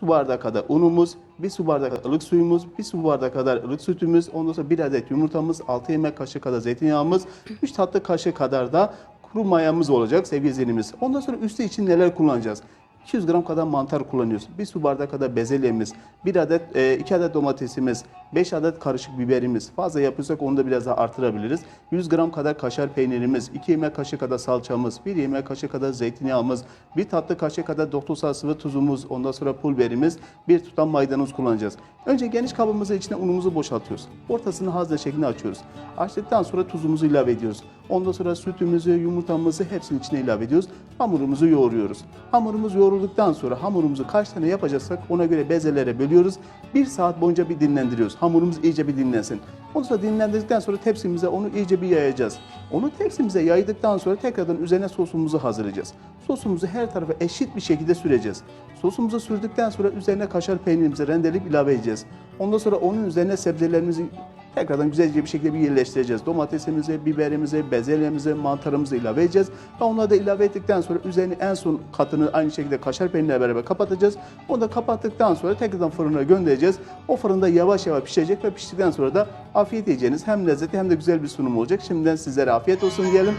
su bardağı kadar unumuz, bir su bardağı kadar ılık suyumuz, bir su bardağı kadar ılık sütümüz, ondan sonra bir adet yumurtamız, 6 yemek kaşığı kadar zeytinyağımız, 3 tatlı kaşığı kadar da kuru mayamız olacak sevgili izleyenimiz. Ondan sonra üstü için neler kullanacağız? 200 gram kadar mantar kullanıyoruz. Bir su bardağı kadar bezelyemiz, bir adet, e, iki adet domatesimiz, 5 adet karışık biberimiz. Fazla yapıyorsak onu da biraz daha artırabiliriz. 100 gram kadar kaşar peynirimiz, 2 yemek kaşığı kadar salçamız, 1 yemek kaşığı kadar zeytinyağımız, bir tatlı kaşığı kadar doktor sıvı tuzumuz, ondan sonra pul biberimiz, bir tutam maydanoz kullanacağız. Önce geniş kabımızın içine unumuzu boşaltıyoruz. Ortasını hazne şeklinde açıyoruz. Açtıktan sonra tuzumuzu ilave ediyoruz. Ondan sonra sütümüzü, yumurtamızı hepsinin içine ilave ediyoruz. Hamurumuzu yoğuruyoruz. Hamurumuz yoğrulduktan sonra hamurumuzu kaç tane yapacaksak ona göre bezelere bölüyoruz. Bir saat boyunca bir dinlendiriyoruz. Hamurumuz iyice bir dinlensin. Ondan sonra dinlendirdikten sonra tepsimize onu iyice bir yayacağız. Onu tepsimize yaydıktan sonra tekrardan üzerine sosumuzu hazırlayacağız. Sosumuzu her tarafa eşit bir şekilde süreceğiz. Sosumuzu sürdükten sonra üzerine kaşar peynirimizi rendeleyip ilave edeceğiz. Ondan sonra onun üzerine sebzelerimizi tekrardan güzelce bir şekilde bir yerleştireceğiz. Domatesimizi, biberimizi, bezelyemizi, mantarımızı ilave edeceğiz. Ve onları da ilave ettikten sonra üzerini en son katını aynı şekilde kaşar peynirle beraber kapatacağız. Onu da kapattıktan sonra tekrardan fırına göndereceğiz. O fırında yavaş yavaş pişecek ve piştikten sonra da afiyet yiyeceğiniz hem lezzetli hem de güzel bir sunum olacak. Şimdiden sizlere afiyet olsun diyelim.